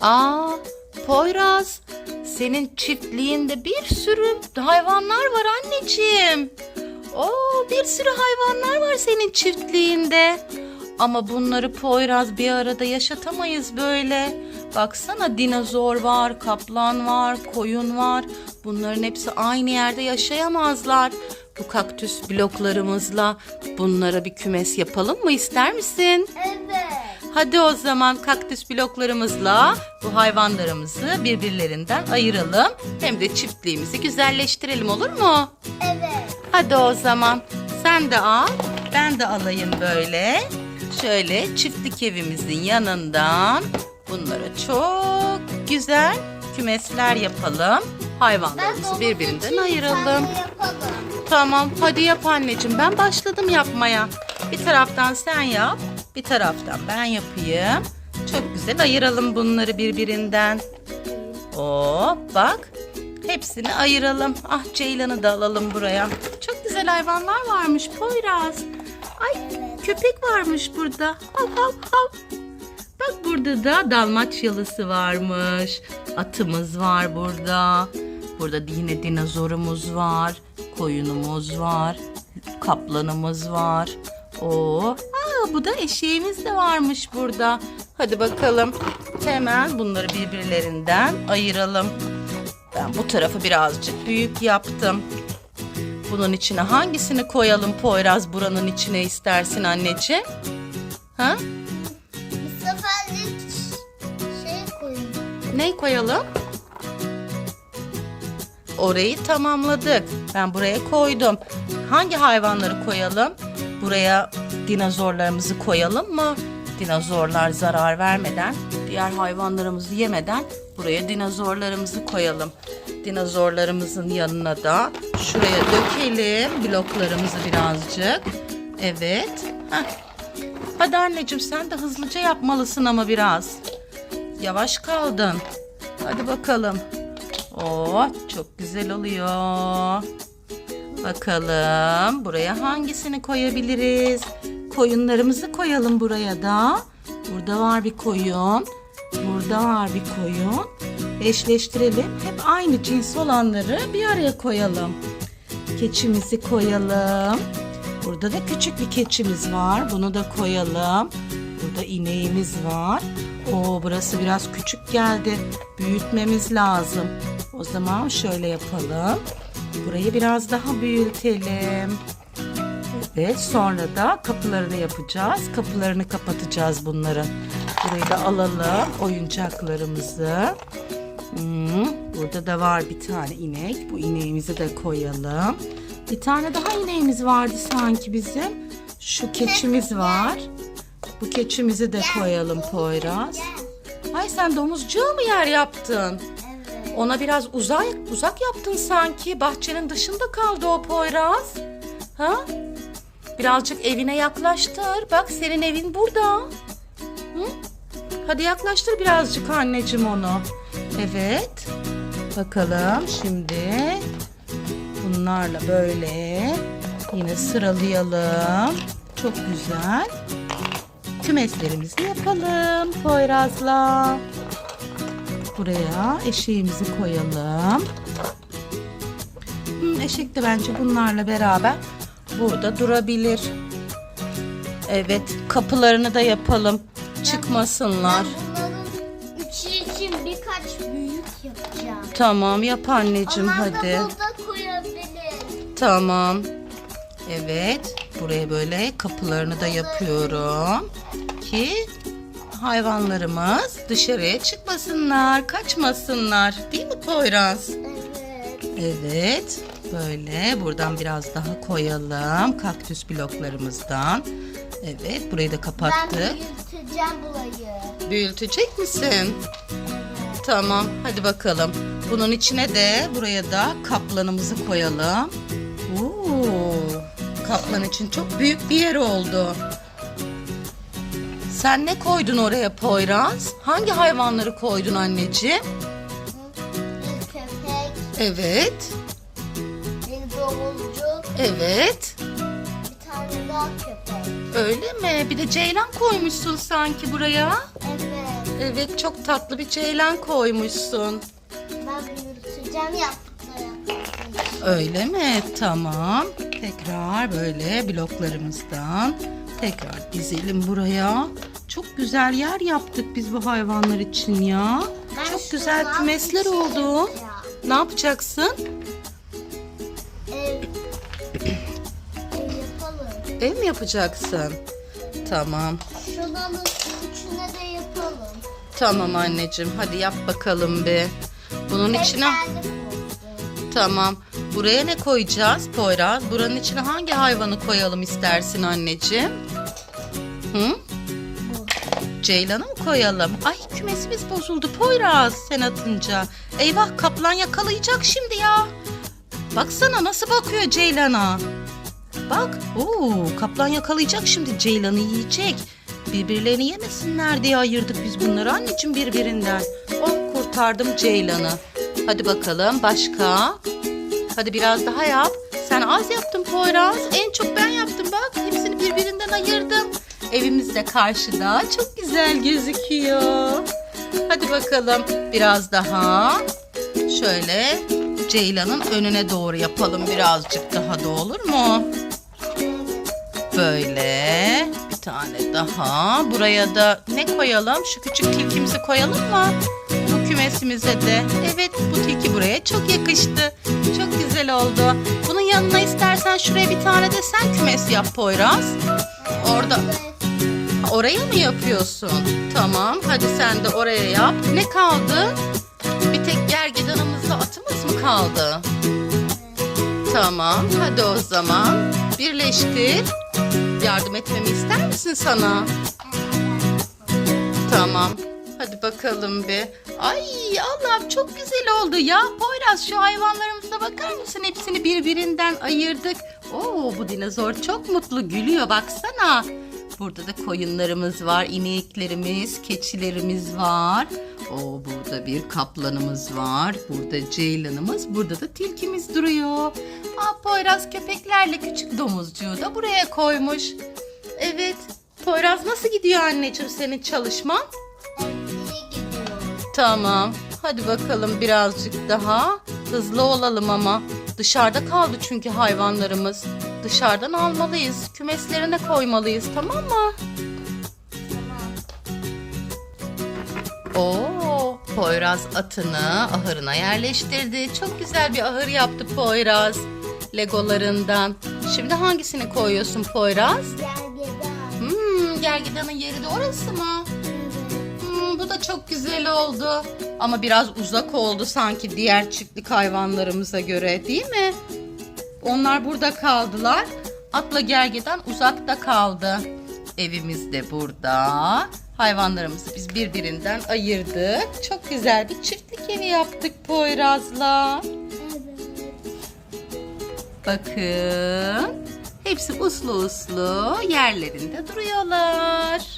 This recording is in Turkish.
Aa, Poyraz, senin çiftliğinde bir sürü hayvanlar var anneciğim. Oo, bir sürü hayvanlar var senin çiftliğinde. Ama bunları Poyraz bir arada yaşatamayız böyle. Baksana dinozor var, kaplan var, koyun var. Bunların hepsi aynı yerde yaşayamazlar. Bu kaktüs bloklarımızla bunlara bir kümes yapalım mı ister misin? Evet. Hadi o zaman kaktüs bloklarımızla bu hayvanlarımızı birbirlerinden ayıralım. Hem de çiftliğimizi güzelleştirelim olur mu? Evet. Hadi o zaman sen de al, ben de alayım böyle. Şöyle çiftlik evimizin yanından bunlara çok güzel kümesler yapalım. Hayvanlarımızı birbirinden ayıralım. Tamam hadi yap anneciğim ben başladım yapmaya. Bir taraftan sen yap bir taraftan ben yapayım. Çok güzel ayıralım bunları birbirinden. Hop bak hepsini ayıralım. Ah Ceylan'ı da alalım buraya. Çok güzel hayvanlar varmış Poyraz. Ay köpek varmış burada. Hav hav hav. Bak burada da dalmaçyalısı varmış. Atımız var burada. Burada yine dinozorumuz var. Koyunumuz var. Kaplanımız var. Oo, aa, bu da eşeğimiz de varmış burada. Hadi bakalım. Hemen bunları birbirlerinden ayıralım. Ben bu tarafı birazcık büyük yaptım. Bunun içine hangisini koyalım Poyraz buranın içine istersin anneciğim? Ha? Bu seferlik şey koyun. Ne koyalım? Orayı tamamladık. Ben buraya koydum. Hangi hayvanları koyalım? Buraya dinozorlarımızı koyalım mı? Dinozorlar zarar vermeden, diğer hayvanlarımızı yemeden buraya dinozorlarımızı koyalım. Dinozorlarımızın yanına da şuraya dökelim bloklarımızı birazcık. Evet. Heh. Hadi anneciğim sen de hızlıca yapmalısın ama biraz. Yavaş kaldın. Hadi bakalım. Oo, çok güzel oluyor. Bakalım buraya hangisini koyabiliriz? Koyunlarımızı koyalım buraya da. Burada var bir koyun. Burada var bir koyun. Eşleştirelim. Hep aynı cins olanları bir araya koyalım. Keçimizi koyalım. Burada da küçük bir keçimiz var. Bunu da koyalım. Burada ineğimiz var. Oo burası biraz küçük geldi. Büyütmemiz lazım. O zaman şöyle yapalım. Burayı biraz daha büyütelim. Evet sonra da kapılarını yapacağız. Kapılarını kapatacağız bunların. Burayı da alalım oyuncaklarımızı. Hmm, burada da var bir tane inek. Bu ineğimizi de koyalım. Bir tane daha ineğimiz vardı sanki bizim. Şu keçimiz var. Bu keçimizi de koyalım Poyraz. Ay sen domuzcuğa mı yer yaptın? Ona biraz uzak uzak yaptın sanki. Bahçenin dışında kaldı o Poyraz. Ha? Birazcık evine yaklaştır. Bak senin evin burada. Hı? Hadi yaklaştır birazcık anneciğim onu. Evet. Bakalım şimdi bunlarla böyle yine sıralayalım. Çok güzel. Kümeslerimizi yapalım Poyraz'la. Buraya eşeğimizi koyalım. Hmm, eşek de bence bunlarla beraber burada durabilir. Evet, kapılarını da yapalım. Çıkmasınlar. Bunların üçü için birkaç büyük yapacağım. Tamam, yap anneciğim Onlar hadi. da burada koyabilir. Tamam. Evet, buraya böyle kapılarını da yapıyorum ki hayvanlarımız dışarıya çıkmasınlar, kaçmasınlar. Değil mi Poyraz? Evet. Evet. Böyle buradan biraz daha koyalım kaktüs bloklarımızdan. Evet burayı da Ben kapattık. büyüteceğim burayı. Büyütecek misin? Tamam hadi bakalım. Bunun içine de buraya da kaplanımızı koyalım. Oo, kaplan için çok büyük bir yer oldu. Sen ne koydun oraya Poyraz? Hangi hayvanları koydun anneciğim? Köpek, Evet, evet. bir tane daha köpek. Öyle mi? Bir de ceylan koymuşsun sanki buraya. Evet. Evet çok tatlı bir ceylan koymuşsun. Ben büyüteceğim yaptıkları. Öyle mi? Tamam. Tekrar böyle bloklarımızdan tekrar dizelim buraya. Çok güzel yer yaptık biz bu hayvanlar için ya. Ben Çok güzel şuradan kümesler bir şey oldu. yapacağım. Ne yapacaksın? Yapalım. Ev mi yapacaksın? Tamam. Şuranın içine de yapalım. Tamam anneciğim. Hadi yap bakalım bir. Bunun içine Tekerlek olsun. tamam. Buraya ne koyacağız Poyraz? Buranın içine hangi hayvanı koyalım istersin anneciğim? Hı? Ceylan'ı mı koyalım? Ay kümesimiz bozuldu Poyraz sen atınca. Eyvah kaplan yakalayacak şimdi ya. Baksana nasıl bakıyor Ceylan'a. Bak oo, kaplan yakalayacak şimdi Ceylan'ı yiyecek. Birbirlerini yemesinler diye ayırdık biz bunları anneciğim birbirinden. Oh kurtardım Ceylan'ı. Hadi bakalım başka. Hadi biraz daha yap. Sen az yaptın Poyraz. En çok ben yaptım bak. Hepsini birbirinden ayırdım. Evimiz de karşıda. Çok güzel gözüküyor. Hadi bakalım biraz daha. Şöyle Ceylan'ın önüne doğru yapalım birazcık daha da olur mu? Böyle bir tane daha. Buraya da ne koyalım? Şu küçük tilkimizi koyalım mı? Bu kümesimize de. Evet bu tilki buraya çok yakıştı. Çok güzel oldu. Bunun yanına istersen şuraya bir tane de sen kümes yap Poyraz. Orada oraya mı yapıyorsun? Tamam hadi sen de oraya yap. Ne kaldı? Bir tek gergedanımızla atımız mı kaldı? Tamam hadi o zaman birleştir. Yardım etmemi ister misin sana? Tamam. Hadi bakalım bir. Ay Allah'ım çok güzel oldu ya. Poyraz şu hayvanlarımıza bakar mısın? Hepsini birbirinden ayırdık. Oo bu dinozor çok mutlu gülüyor baksana. Burada da koyunlarımız var, ineklerimiz, keçilerimiz var. Oo burada bir kaplanımız var. Burada ceylanımız, burada da tilkimiz duruyor. Aa Poyraz köpeklerle küçük domuzcuğu da buraya koymuş. Evet. Poyraz nasıl gidiyor anneciğim senin çalışman? İyi gidiyor. Tamam. Hadi bakalım birazcık daha. Hızlı olalım ama. Dışarıda kaldı çünkü hayvanlarımız. Dışarıdan almalıyız. Kümeslerine koymalıyız tamam mı? Oo, Poyraz atını ahırına yerleştirdi. Çok güzel bir ahır yaptı Poyraz. Legolarından. Şimdi hangisini koyuyorsun Poyraz? Gergedan. Hmm, gergedanın yeri de orası mı? Hmm, bu da çok güzel oldu. Ama biraz uzak oldu sanki diğer çiftlik hayvanlarımıza göre değil mi? Onlar burada kaldılar. Atla gergedan uzakta kaldı. Evimiz de burada. Hayvanlarımızı biz birbirinden ayırdık. Çok güzel bir çiftlik evi yaptık Poyraz'la. Bakın. Hepsi uslu uslu yerlerinde duruyorlar.